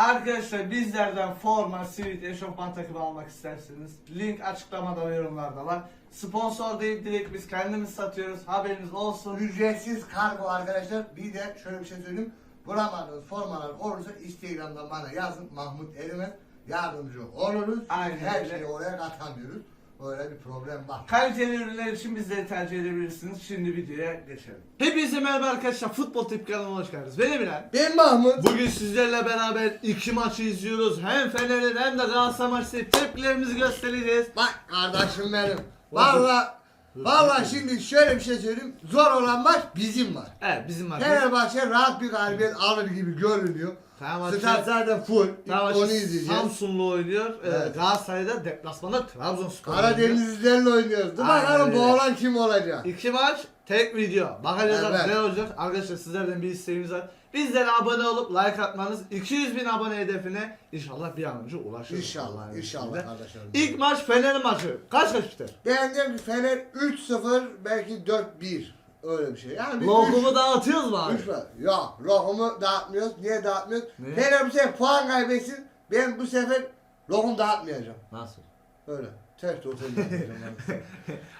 Arkadaşlar bizlerden forma, sivit, eşofman takımı almak isterseniz link açıklamada ve yorumlarda var. Sponsor değil direkt biz kendimiz satıyoruz haberiniz olsun. Ücretsiz kargo arkadaşlar. Bir de şöyle bir şey söyleyeyim. Bulamadığınız formalar olursa Instagram'dan bana yazın. Mahmut Erimez yardımcı oluruz. Aynen Her öyle. şeyi oraya katamıyoruz. Öyle bir problem var. Kaliteli ürünler için bizleri tercih edebilirsiniz. Şimdi videoya geçelim. Hepinize merhaba arkadaşlar. Futbol Tip kanalıma hoş geldiniz. Ben Bilal. Ben Mahmut. Bugün sizlerle beraber iki maçı izliyoruz. Hem Fener'in hem de Galatasaray maçı tepkilerimizi göstereceğiz. Bak kardeşim benim. Valla Valla şimdi şöyle bir şey söyleyeyim. Zor olan maç bizim var. Evet bizim maçımız. Fenerbahçe rahat bir galibiyet alır gibi görünüyor. Fenerbahçe- Stat zaten full. Fenerbahçe Onu izleyeceğiz. Samsun'la oynuyor. Ee, Evet. Galatasaray'da deplasmanda Trabzonspor oynuyor. Karadenizlilerle oynuyoruz. Dur Aynen bakalım bu olan kim olacak? İki maç, tek video. Bakacağız Evet. ne olacak. Arkadaşlar sizlerden bir isteğimiz var. Bizlere abone olup like atmanız 200 bin abone hedefine inşallah bir an önce ulaşırız. İnşallah, Allah'ın inşallah kardeşlerim. İlk maç Fener'in maçı. Kaç kaç biter? Diyorum ki Fener 3-0 belki 4-1 öyle bir şey. Yani bir Lokumu dağıtıyoruz mu abi? üç var. Ya lokumu dağıtmıyoruz. Niye dağıtmıyoruz? Niye? Fener bu sefer puan kaybetsin. Ben bu sefer lokum dağıtmayacağım. Nasıl? Öyle. Ters ortaya dağıtmayacağım.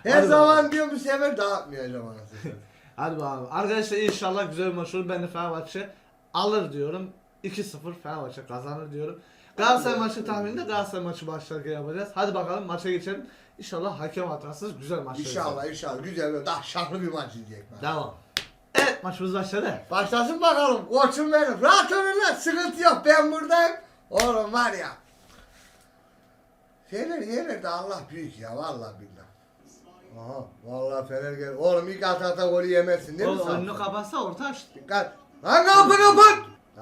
Her Hadi zaman diyorum bu sefer dağıtmayacağım anasını. Hadi bakalım. Arkadaşlar inşallah güzel bir maç olur. Ben de Fenerbahçe alır diyorum. 2-0 Fenerbahçe kazanır diyorum. Galatasaray maçı tahmininde Galatasaray maçı başlarken yapacağız. Hadi bakalım maça geçelim. İnşallah hakem hatasız güzel maç. İnşallah inşallah güzel bir daha şahlı bir maç izleyecek. ben. Devam. Evet maçımız başladı. Başlasın bakalım. Koçum benim. Rahat olun lan. Sıkıntı yok. Ben buradayım. Oğlum var ya. Fener yener de Allah büyük ya. Vallahi billah. Aha. Vallahi Fener gel. Oğlum ilk ata ata golü yemezsin değil mi O sen? önünü kapatsa orta açtı. Dikkat. Lan kapı kapat.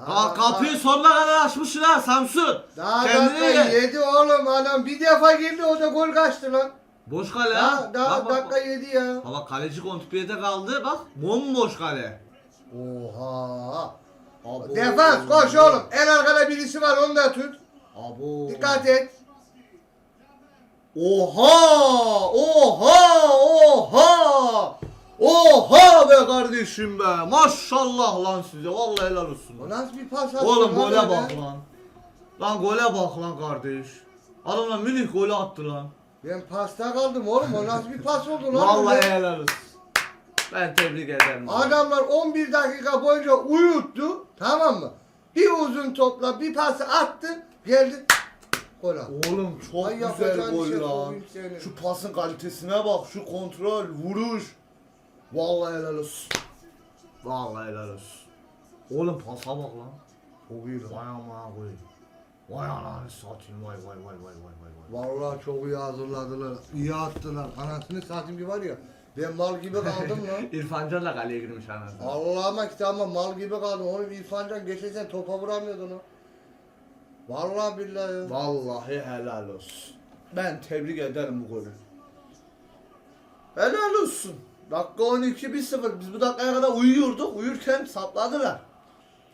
Ka kapıyı sonuna kadar açmışsın ha Samsun. Daha Kendine dakika gel. yedi oğlum adam. Bir defa girdi o da gol kaçtı lan. Boş kale Daha, ha. daha Bak, bak, dakika bak. yedi ya. Ama kaleci kontrpiyede kaldı bak. Bomboş kale. Oha. Abo. Defans koş oğlum. En arkada birisi var onu da tut. Abo. Dikkat et. Oha! Oha! Oha! Oha be kardeşim be. Maşallah lan size. Vallahi helal olsun. O nasıl bir pas attı Oğlum gole bak lan. Lan gole bak lan kardeş. Adamlar Münih golü attı lan. Ben pasta kaldım oğlum. O nasıl bir pas oldu lan? Vallahi helal olsun. Ben tebrik ederim. Adamlar 11 dakika boyunca uyuttu. Tamam mı? Bir uzun topla bir pası attı. Geldi. Gol attı. Oğlum çok Ay güzel yapacağın gol şey lan. koyayım seni. Şu pasın kalitesine bak, şu kontrol, vuruş. Vallahi helal olsun. Vallahi helal olsun. Oğlum pasa bak lan. Çok iyi lan. Vay aman koy. Vay ananı satayım vay vay vay vay vay vay vay. Vallahi çok iyi hazırladılar. İyi attılar. Anasını satayım bir var ya. Ben mal gibi kaldım lan. İrfan Can da kaleye girmiş anasını. Allah'ıma kitabıma mal gibi kaldım. Onu İrfancan geçersen topa vuramıyordu onu. Vallahi billahi. ya. Vallahi helal olsun. Ben tebrik ederim bu golü. Helal olsun. Dakika 12 1-0. Biz bu dakikaya kadar uyuyorduk. Uyurken sapladılar.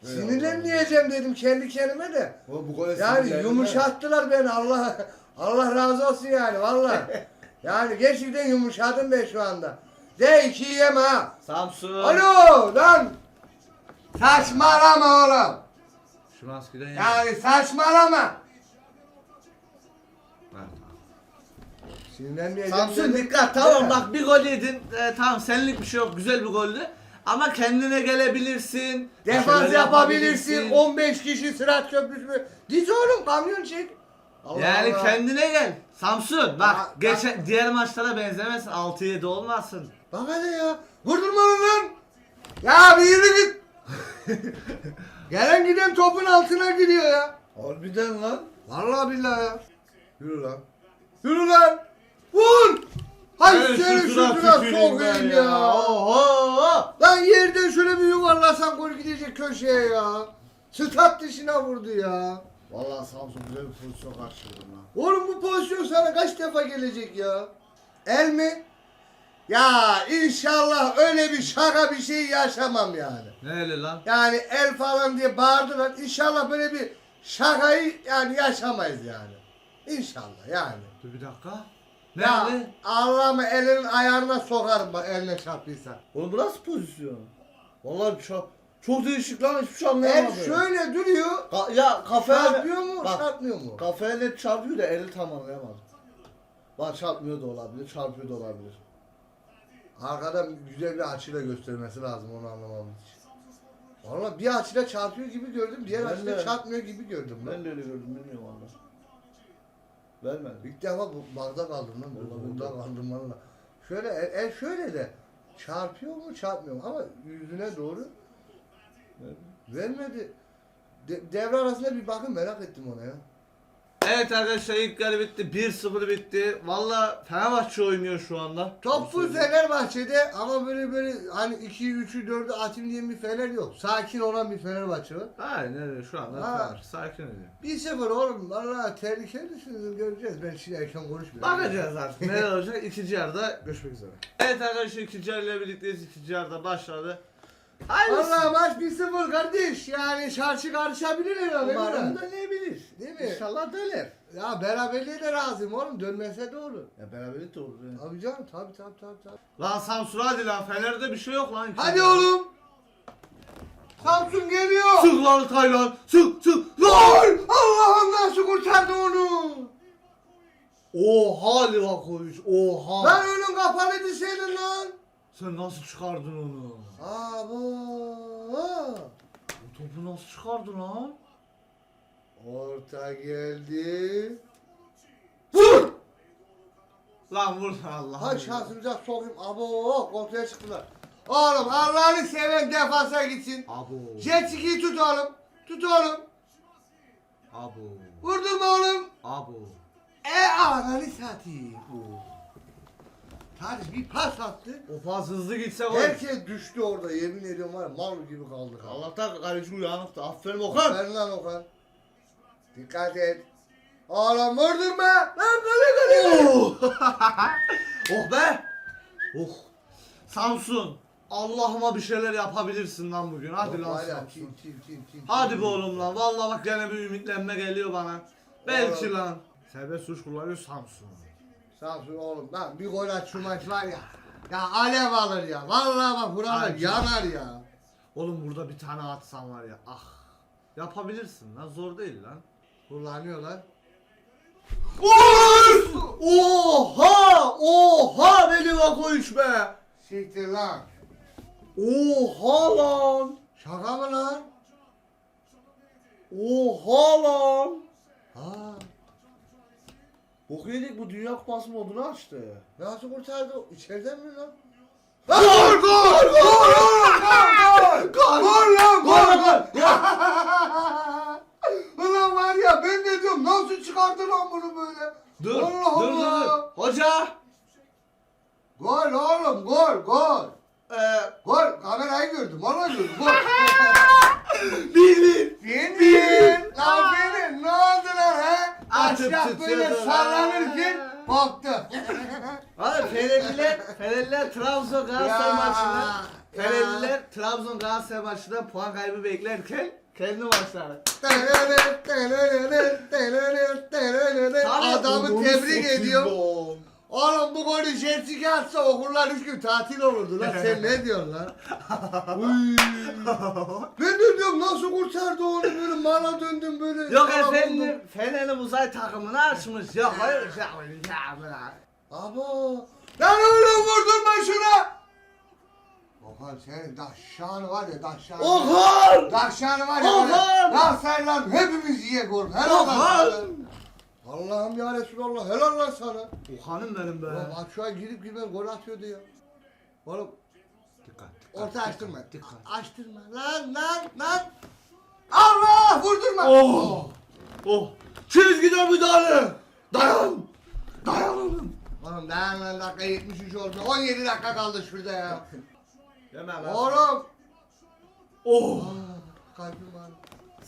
Sinirlenmeyeceğim dedim kendi kendime de. O bu gole Yani yumuşattılar beni Allah Allah razı olsun yani vallahi. yani gerçekten yumuşadım ben şu anda. De iki yeme ha. Samsun. Alo lan. Saçmalama oğlum. Şu maskeden ya. Yani saçmalama. Sinirlenmeyeceğim Samsun dikkat tamam bak bir gol yedin. Ee, tamam senlik bir şey yok. Güzel bir goldü. Ama kendine gelebilirsin. Defans şeyler yapabilirsin. 15 kişi sırat köprüsü. Diz oğlum kamyon çek. Allah Yani Allah. kendine gel. Samsun bak Ya, geçen diğer maçlara benzemesin. 6-7 olmasın. Bak hadi ya. Vurdurma lan. Ya bir yürü. Gelen giden topun altına giriyor ya. Harbiden lan. Vallahi billahi ya. Yürü lan. Yürü lan. Vur. Hay seni şutuna sokayım ya. Oho. Lan yerden şöyle bir yuvarlasan gol gidecek köşeye ya. Stat dışına vurdu ya. Vallahi Samsun güzel bir pozisyon karşıladı lan. Oğlum bu pozisyon sana kaç defa gelecek ya? El mi? Ya inşallah öyle bir şaka bir şey yaşamam yani. Ne öyle lan? Yani el falan diye bağırdılar. İnşallah böyle bir şakayı yani yaşamayız yani. İnşallah yani. Dur bir dakika. Ne Ya öyle? Allah'ım elinin ayarına sokarım bak eline çarptıysa. Oğlum bu nasıl pozisyon? Vallahi çok Çok değişik lan hiçbir şey El anlayamadım. şöyle duruyor. Ka- ya kafaya Çarpıyor mu? Bak. Çarpmıyor mu? Kafaya net çarpıyor da eli tam anlayamadım. Bak çarpmıyor da olabilir, çarpıyor da olabilir. Arkadan güzel bir açıyla göstermesi lazım onu anlamamız için. Valla bir açıyla çarpıyor gibi gördüm, diğer Ben açıyla de. çarpmıyor gibi gördüm ben. Ben de öyle gördüm bilmiyorum valla. Vermedi. İlk defa bu barda kaldım lan. Burada ben de. kaldım valla. Şöyle el, el şöyle de çarpıyor mu çarpmıyor mu ama yüzüne doğru vermedi. De, devre arasında bir bakın merak ettim ona ya. Evet arkadaşlar ilk yarı bitti. 1-0 bitti. Valla Fenerbahçe oynuyor şu anda. Top full Fenerbahçe'de ama böyle böyle hani 2'yi 3'ü 4'ü atayım diye bir Fener yok. Sakin olan bir Fenerbahçe var. Aynen öyle şu anda Ha. Sakin ediyor. 1-0 oğlum valla tehlikelisiniz göreceğiz. Ben şimdi erken konuşmuyorum. Bakacağız artık neler olacak. İkinci yarıda görüşmek üzere. Evet arkadaşlar ikinci yarıyla birlikteyiz. İkinci yarıda başladı. Valla maç 1-0 kardeş. Yani çarşı karışabilir herhalde. Umarım dönebilir. Değil mi? İnşallah döner. Ya beraberliğe de razıyım oğlum. Dönmese de olur. Ya beraberlik de olur. yani. Tabii canım tabii tabii tabii. tabii. Lan Samsun hadi lan Fener'de bir şey yok lan. Hadi oğlum. Samsun geliyor. Sık lan Taylan. Sık sık. Lan. Allah'ım nasıl kurtardı onu? Oha Livakovic. Oha. Lan önün kapalıydı senin lan. Sen nasıl çıkardın onu? Abo. O topu nasıl çıkardın lan? Orta geldi. Vur! Lan vur Allah. Hay şansımıza sokayım. Abo ortaya çıktılar. Oğlum Allah'ını seven defansa gitsin. Abo. Jet ski'yi tut oğlum. Tut oğlum. Abo. Vurdurma oğlum. Abo. E ananı satayım. Tarih bir pas attı. O pas hızlı gitse gol. Herkes düştü orada yemin ediyorum var ya, mal gibi kaldık. Allah. Allah'tan kaleci uyanıktı. Aferin Okan. Aferin lan Okan. Dikkat et. Oğlum vurdurma. Lan kale kale. Oh. oh be. Oh. Samsun. Allah'ıma bir şeyler yapabilirsin lan bugün. Hadi lan Var ya, Samsun. tim, tim, tim, tim, Hadi tim. be oğlum lan. Vallahi bak gene bir ümitlenme geliyor bana. Belki lan. Serbest suç kullanıyor Samsun. Samsun oğlum lan bir gol at şu maç var ya. Ya alev alır ya. Vallahi bak buralar yanar ya. Oğlum burada bir tane atsan var ya. Ah. Yapabilirsin lan. Zor değil lan. Kullanıyorlar. Oha! Oha be Livakovic be! Siktir lan. Oha lan! Şaka mı lan? Oha lan! Ha. Bok yedik bu Dünya Kupası modunu açtı. Nasıl kurtardı? İçeriden mi lan? Gol gol gol! Gol! Gol! Gol lan! Gol Gol! gol! Ulan var ya ben de diyorum nasıl çıkardı lan bunu böyle? Dur Allah dur Allah! dur. Hoca! Gol oğlum gol gol. Ee, Gol kamerayı gördüm valla gördüm gol. bin. Lan benim ne oldu lan he? Aşağı böyle sallanırken koptu. Hadi Fenerliler, Fenerliler Trabzon Galatasaray Ya, maçında. Fenerliler Trabzon Galatasaray maçında puan kaybı beklerken kendi maçları. Adamı tebrik ediyor. Oğlum bu golü Jessica atsa okullar üç gün tatil olurdu lan. Sen ne diyorsun lan? Uy. ben de diyorum nasıl kurtardı onu böyle mala döndüm böyle. Yok Sana efendim Fener'in uzay takımını açmış. Yok hayır. Buldum. Abo. Lan oğlum vurdurma şuna. Okan senin daşşanı var ya daşşanı. Okan! Daşşanı var ya. Okan! Lan sen lan hepimiz yiye gol. Helal lan Okan! Allah'ım ya Resulallah helal lan sana. Okan'ım benim be. Ulan an girip girmez gol atıyordu ya. Oğlum Dikkat. orta açtırma. Dikkat. Açtırma lan lan lan. Allah vurdurma. Oh! Oh! Çizgide müdahale! Dayan! Dayan oğlum! Oğlum dayan lan dakika 73 oldu. 17 dakika kaldı şurada ya. Yeme lan. Oğlum. Oh! Ah, Kalbim ağrıyor.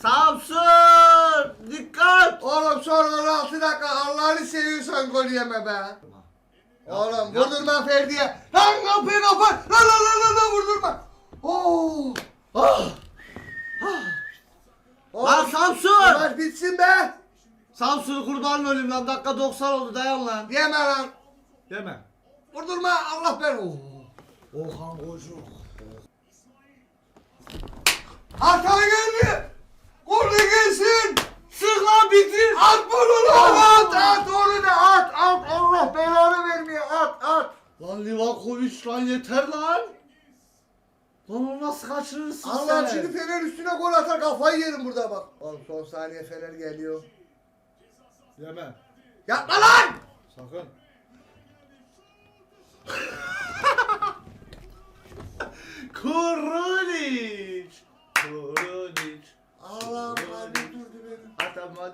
Samsun! Dikkat! Oğlum son 16 dakika Allah'ını seviyorsan gol yeme be. Oğlum vurdurma Ferdi'ye. Lan kapıyı kapat. Lan lan lan lan lan vurdurma. Oo. Ah! Oğlum, Lan bu Samsun! Maç bitsin be. Samsun'u kurban olayım lan dakika 90 oldu dayan lan. Yeme lan. Yeme. Vurdurma Allah ben. Oo. Okan Koçuk. Hata geldi. De gelsin. Sık lan bitir. At bunu lan. At at onu da at at. Allah belanı vermiyor at at. Lan Livakovic lan yeter lan. Lan onu nasıl kaçırırsın Allah sen? şimdi Fener üstüne gol atar kafayı yerim burada bak. Oğlum son saniye Fener geliyor. Yeme. Yapma lan. Sakın. Kurunic. Kurunic. Allah kalbim durdu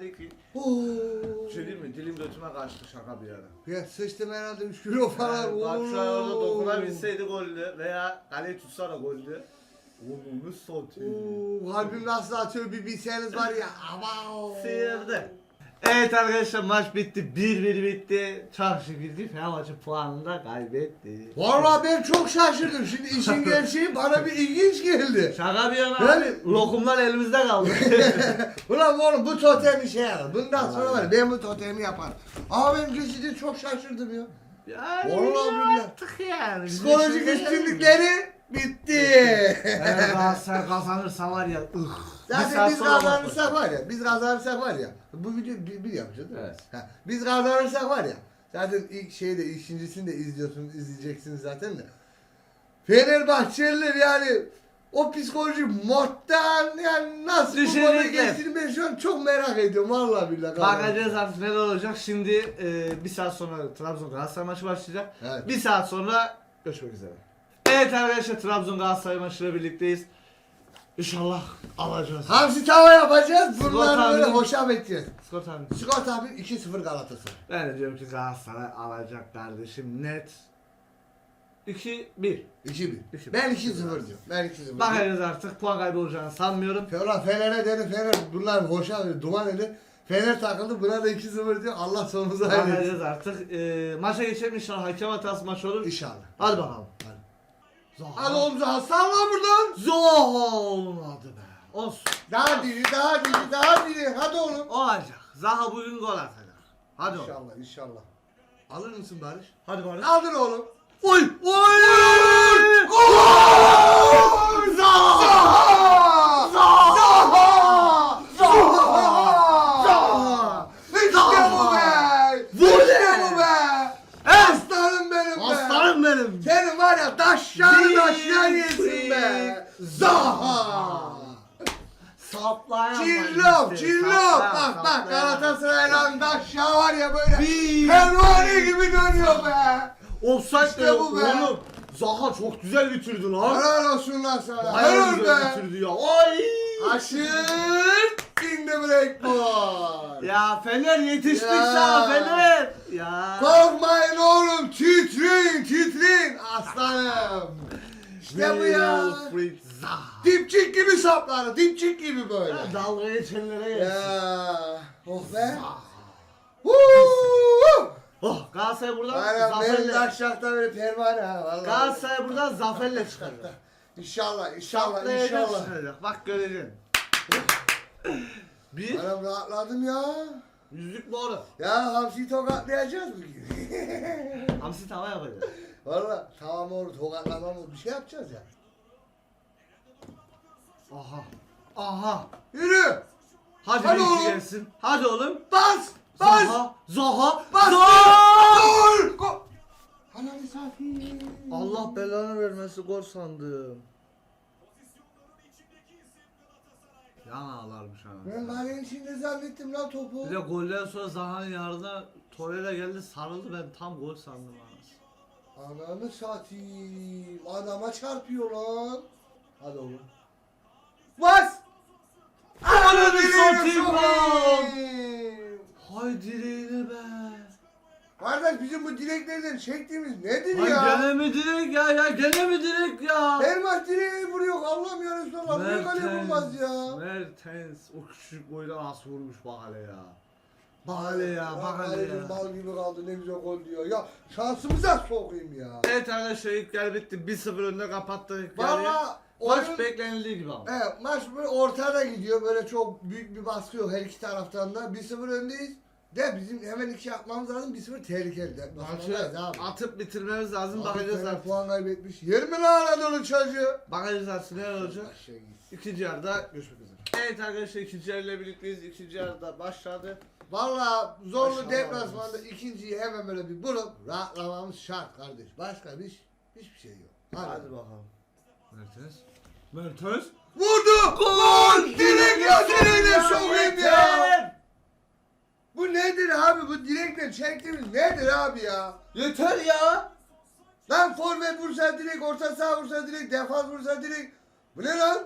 Atamadı ki. Oo. Bir şey diyeyim mi? Dilim götüme kaçtı şaka bir yana. Ya sıçtım herhalde 3 kilo falan. Yani Batshuayi orada dokunabilseydi goldü veya kaleyi tutsa da goldü. Onu satayım. Oo, kalbim nasıl atıyor bir bilseniz var ya. Ama Sıyırdı. Evet arkadaşlar maç bitti. 1-1 bitti. Şükür ki Fenerbahçe puanını da kaybetti. Vallahi ben çok şaşırdım. Şimdi işin gerçeği bana bir ilginç geldi. Şaka bir yana Yani-. Lokumlar elimizde kaldı. Ulan oğlum bu totem işe yarar. Bundan sonra var ya, ben bu totemi yaparım. Ama ben gerçekten çok şaşırdım ya. yani Vallahi billahi. artık yani. Psikolojik üstünlükleri bitti. Eğer Galatasaray kazanırsa var ya ıh. Zaten biz kazanırsak var ya, biz kazanırsak var ya, bu video bir, bir yapacağız değil mi? Evet. Ha, biz kazanırsak var ya, zaten ilk şeyde, ikincisini de izliyorsunuz, izleyeceksiniz zaten de. Fenerbahçeliler yani o psikolojik moddan yani nasıl bu moda Düşecekler. geçtiğini ben şu an çok merak ediyorum vallahi billahi. Bakacağız artık neler olacak. Şimdi e, bir saat sonra Trabzon Galatasaray maçı başlayacak. Evet. Bir saat sonra görüşmek üzere. Evet arkadaşlar Trabzon Galatasaray maçıyla birlikteyiz. İnşallah alacağız. Hamsi tava yapacağız, Skor bunları böyle tahmini- hoşaf edeceğiz. Skor tahmini. Skor tahmin 2-0 Galatasaray. Ben de diyorum ki Galatasaray alacak kardeşim net. 2-1. 2-1. İki bir. Ben 2-0 diyorum. Ben 2-0 diyorum. Bakacağız artık puan kaybı olacağını sanmıyorum. Fener Fener'e dedi Fener bunlar hoşa dedi, duman dedi. Fener takıldı buna da 2-0 diyor. Allah sonumuzu hayretsin. Bakacağız artık. E, maça geçelim inşallah hakem hatası maç olur. İnşallah. Hadi bakalım. Hadi. Zaha. Hadi oğlum Zaha salla buradan. Zaha olmadı be. Olsun. Daha diri, daha diri, daha diri. Hadi oğlum. Olacak. Zaha bugün gol atacak. Hadi oğlum. İnşallah, inşallah. Alır mısın Barış? Hadi Barış. Aldın oğlum. Oy! Oy! Gol! Zaha! Zaha! Zaha! Zaha! İşte bu be! Vur İşte be! bu be! Aslanım benim be! Aslanım benim. Senin var ya taşlar Zing, taşlar yesin be! Zaha! Saplayan Çillop, çillop! Bak bak Galatasaray'la taşlar var ya böyle Bir- pervane gibi dönüyor be! Offside İşte de yok bu be. oğlum. Zaha çok güzel bitirdi lan. Helal olsun lan sana! Helal güzel be! bitirdi ya. Ay! Aşırt in the ball! Ya Fener yetiştik Ya. sana Fener. Ya. Korkmayın oğlum titreyin titreyin aslanım! İşte bu ya! Wilfried Zaha. Dipçik gibi saplar, dipçik gibi böyle. Dalga geçenlere gelsin. Ya, oh be! Huuu! Oh Galatasaray buradan Aynen benim de zaferle. aşağıda böyle pervane ha vallahi. Galatasaray buradan zaferle çıkacak. İnşallah, inşallah, Şaplayacak inşallah. çıkacak. Bak göreceksin. Bir Anam rahatladım ya. yüzlük doğru. Ya hamsi tokatlayacağız bugün. Hamsi tava yapacağız. Valla tamam olur tokatlama olur bir şey yapacağız ya. Aha. Aha. Yürü! Hadi, Hadi oğlum. gelsin. Hadi oğlum. Bas! Bas! Zaha. Zaha. Bas! Zaha. Gol! Gol! Ananı satayım. Allah belanı vermesi gol sandım. Yan ağlarmış Ben ana. kalenin içinde zannettim lan topu. Bir de golden sonra Zaha'nın yarına Torreira geldi sarıldı ben tam gol sandım anasını. Ananı satayım. Adama çarpıyor lan. Hadi oğlum. Bas! Ananı satayım lan! Hay direğine be. Kardeş bizim bu direklerden çektiğimiz nedir Lan ya? gene mi direk ya ya gene mi direk ya? Her maç direği vuruyor. Allah'ım ya Resulallah. Bu kale vurmaz ya. Mertens o küçük boyda nasıl vurmuş bak hele ya. Bak hele ya bak hele ya. Bal gibi kaldı ne güzel gol diyor. Ya şansımıza sokayım ya. Evet arkadaşlar ilk yer bitti 1-0 önde kapattık. Valla Maç oyun... beklenildiği gibi ama. Evet, maç böyle ortada gidiyor. Böyle çok büyük bir baskı yok her iki taraftan da. 1-0 öndeyiz. De bizim hemen iki yapmamız lazım. 1-0 tehlikeli. Maçı atıp bitirmemiz lazım Abi bakacağız Fener artık. puan kaybetmiş. 20 lan Anadolu çocuğu. Bakacağız artık ne olacak. Aşağı gitsin. İkinci yarıda görüşmek üzere. Evet arkadaşlar ikinci yarıyla birlikteyiz. İkinci yarıda başladı. Valla zorlu Maşallah. deplasmanda ikinciyi hemen böyle bir bulup rahatlamamız şart kardeş. Başka bir hiçbir şey yok. Hadi. Hadi bakalım. Mertens. Mertens. Vurdu! Gol! Direkt ya direğine sokayım ya! Bu nedir abi? Bu direkle çektiğimiz nedir abi ya? Yeter ya. Lan forvet vursa direkt, orta saha vursa direkt, defans vursa direkt. Bu ne lan?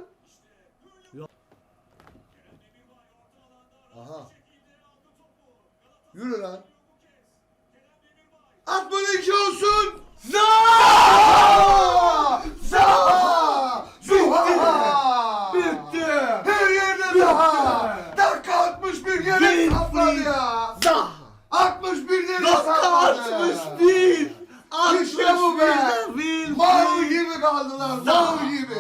Aha. Yürü lan. At bunu iki olsun. Zaha! Zaha! Zaha! Bitti. Her yerde Zaha! Dakika 61 yere Bitti. sapladı ya. Zaha. 61 yere Dakika sapladı. 61. İşte bu be. Mal gibi kaldılar, mal gibi.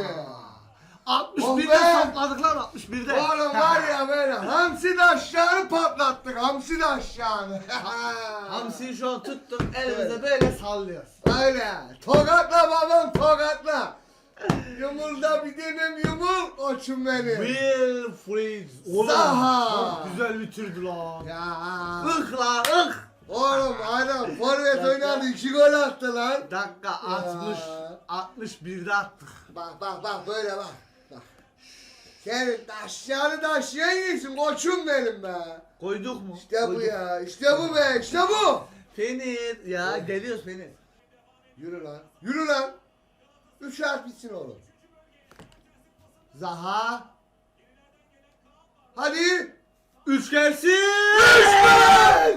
61'de Oh sapladıklar 61'de. Oğlum var ya böyle hamsi de aşağını patlattık, hamsi de aşağını. Hamsiyi şu an tuttuk elimizde böyle sallıyoruz. Öyle. Tokatla babam tokatla. Yumulda bir denem yumul koçum benim. Will Freeze. Oğlum Zaha. çok güzel bitirdi lan. Ya. Ih lan ih. Oğlum adam forvet oynadı iki gol attı lan. Dakika 60. 61'de attık. Bak bak bak böyle bak. Bak. Senin da aşağı yiyorsun koçum benim be. Koyduk mu? İşte bu Koyduk. ya, işte bu be, işte bu. Fenir ya geliyoruz Fenir. Yürü lan. Yürü lan. Üç harf bitsin oğlum. Zaha. Hadi. Üç gelsin. Üç,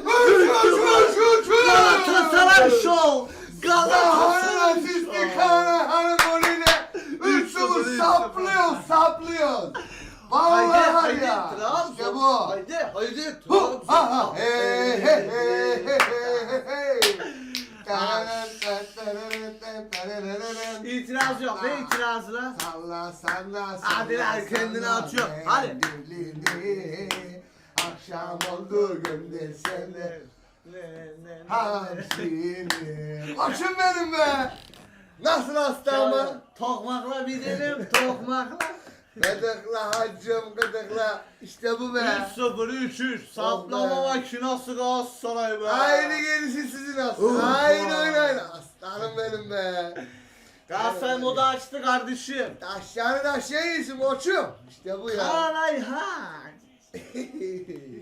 üç, üç, üç, üç. Galatasaray Show. Zaha'nın Galatasaray asisti Kaan'ın golüyle 3-0 saplıyor, saplıyor. Haydi Vallahi haydi ya. Trabzon. İşte bu. Haydi haydi Trabzon. ha, ha, hey, hey, hey, hey. İtiraz yok. Ne itirazı lan? Salla salla salla. Hadi lan, kendini atıyor. Hadi. Akşam oldu göndersene hamsini. Açın benim be. Nasıl hasta ama? Tokmakla binelim, tokmakla. Gıdıkla hacım gıdıkla. İşte bu be. 3-0, 3-3. Saplama makinası Galatasaray be. Aynı gerisi sizin aslan. Oh. Aynı aynı aynı. Aslanım benim be. Galatasaray modu açtı kardeşim. Aşağını da aşağı iyisin koçum. İşte bu ya. Kaan Ayhan.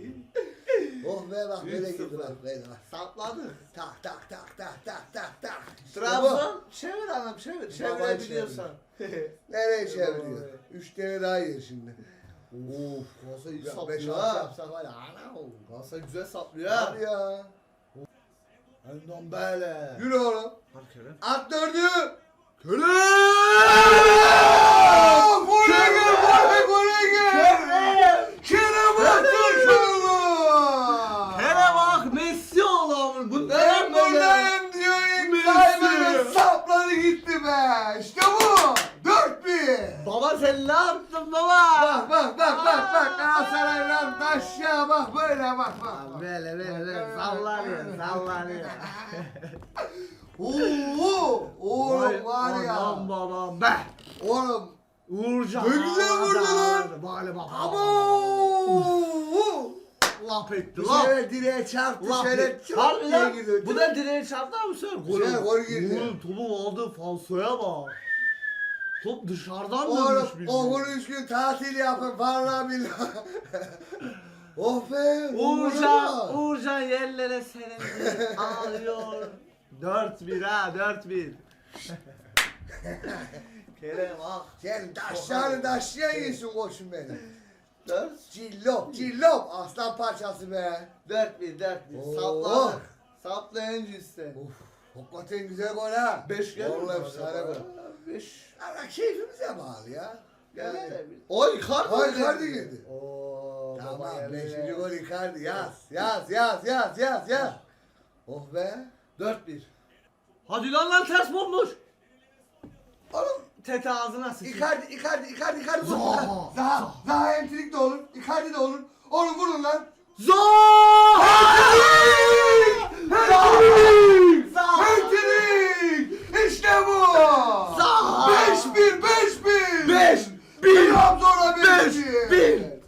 oh be bak böyle sıfır. bak böyle bak. Sapladı. Tak tak tak tak tak tak tak. Trabzon çevir anam çevir. Çevirebiliyorsan. Nereye çeviriyor? Üç tane daha yer şimdi. Of Galatasaray iyi saplıyor ha. yapsak var ya. Ana o. Galatasaray güzel saplıyor Hadi ya. Ondan böyle. Yürü oğlum. At dördü. Kerem! Gole gel, gole gole gel. Kerem attı şunu. Kerem bak Messi oğlum. Bu Ben ne böyle? buradayım diyor. Messi. Diamond'ın sapladı gitti be. İşte bu. Dört bir. Baba sen ne yaptın baba? Bak bak bak bak bak. Galatasaray'dan aşağı bak böyle bak bak. bak. Böyle böyle böyle sallanıyor sallanıyor. Oo, oğlum var ya. Anam babam be. Oğlum. Uğurcan. Ne güzel vurdu lan. Böyle baba. Abo. Lap etti Bu lap. sefer direğe çarptı Lap şöyle etti. Harbi diye lan. Bu da direğe çarptı ama sen Güzel, gol girdi. Oğlum topu aldı falsoya bak. Top dışarıdan dönmüş Oğlum bildiğin. okul üç gün tatil yapın vallahi billahi. oh be. Uğurcan, Uğurcan yerlere serendi, ağlıyor. 4-1 ha, 4-1. Kerem ah. Sen taşlarını taşlayan yesin koçum benim. 4 Cillop cillop aslan parçası be. 4-1, 4-1. Oo. Sapladık. Saplayınca işte. Of hakikaten güzel gol ha. 5 geldi. Vallahi efsane gol. 5. Ama keyfimize bağlı ya. Yani. Oy Icardi. Geldi. Icardi geldi. Oo, baba Tamam geldi. beşinci gol Icardi yaz yaz yaz yaz yaz yaz. Oh be. 4-1. Hadi lan lan ters bomboş. Oğlum Tete ağzına sıçtı. Icardi, Icardi, Icardi, Icardi. Zaha, Zaha, Zaha, Zaha emtilik de olur. Icardi de olur. Onu vurun lan. Zaha! Emtilik! Emtilik! Zaha! Emtilik! İşte bu! Zaha! 5-1, 5-1! 5 1 Trabzon'a 5-1! 5-1!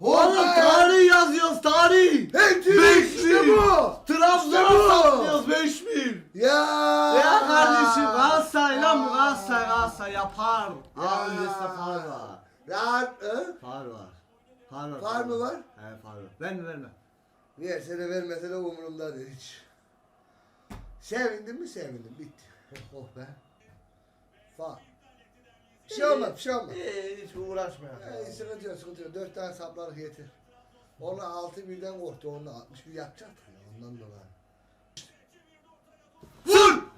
Oğlum tarih yazıyoruz tarih. Emtilik işte bu. Trabzon'a saplıyoruz 5-1. Ya. Ya kardeşim Galatasaray Trabzon yapar. Aa Ya. öncesinde far var. Rahat. Hı? Far var. Far var. Far mı var? He far var. Verme verme. Verse de vermese de umurumda değil hiç. Sevindim mi sevindim. Bitti. Oh be. Fa. Bir şey olmaz, bir şey olmaz. Ee, hiç uğraşma. Ee, sıkıntı yok, sıkıntı yok. Dört tane saplarlık yeter. Onu altı birden korktu, onu 61 yapacak ya ondan dolayı.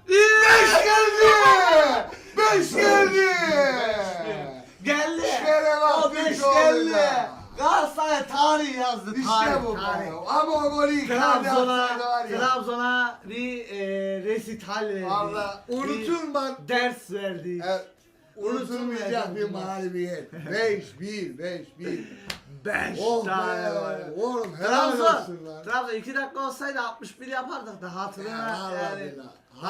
Beş geldi! Beş geldi! Geldi. İşte bak, O beş geldi. Galatasaray tarihi yazdı. İşte tarih, bu tarih. Ama o golü atsaydı var Trabzon'a, ya. Trabzon'a bir e, resital verdi. Valla Bir unutulmaz. Ders verdi. Evet. Unutulmayacak bir mağlubiyet. 5-1, 5-1. Beş Oh tane be. var. Oğlum helal olsun Trabzon. lan. Trabzon 2 dakika olsaydı 61 yapardık da hatırına Allah yani. Dakika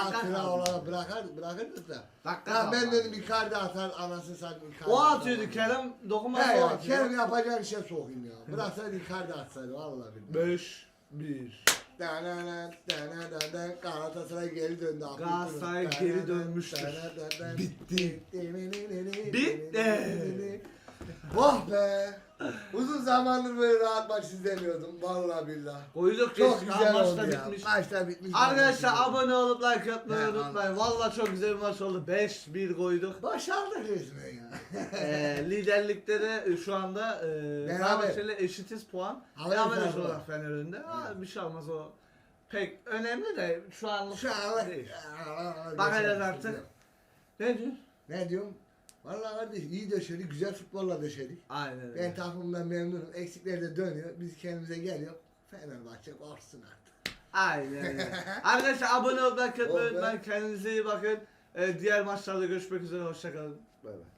Hatıra kaldı. olarak bırakır, bırakırdık da. Dakika Ya kaldı. ben dedim Icardi atar, anasını satayım Icardi. O atar. atıyordu Kerem dokunmaz He o ya, atıyor. Kerem yapacağı işe sokayım ya. Bıraksaydı Icardi atsaydı vallahi billahi. 5 1 Danana, danana, danana, Galatasaray geri döndü. Galatasaray geri dönmüştür. Bitti. Bitti. Vah be. Uzun zamandır böyle rahat maç izlemiyordum. Vallahi billahi. Koyduk Çok güzel Maçta oldu ya. bitmiş. Maçta bitmiş. Arkadaşlar abone olup like atmayı He, unutmayın. Valla çok güzel bir maç oldu. 5-1 koyduk. Başardık resmen ya. Ee, liderlikte de e, şu anda e, Beraber. Fenerbahçe'yle eşitiz puan. Averaj farkı var. olarak Fener önünde. Ha, bir şey olmaz o. Pek önemli de şu anlık Şu an değil. Bakacağız artık. Ne diyorsun? Ne diyorum? Vallahi kardeş iyi döşedik, güzel futbolla döşedik. Aynen öyle. Ben takımımdan memnunum. Eksikler de dönüyor. Biz kendimize geliyor. Fenerbahçe korksun artık. Aynen öyle. Arkadaşlar abone olmayı be. unutmayın. Kendinize iyi bakın. Ee, diğer maçlarda görüşmek üzere. Hoşçakalın. Bay bay.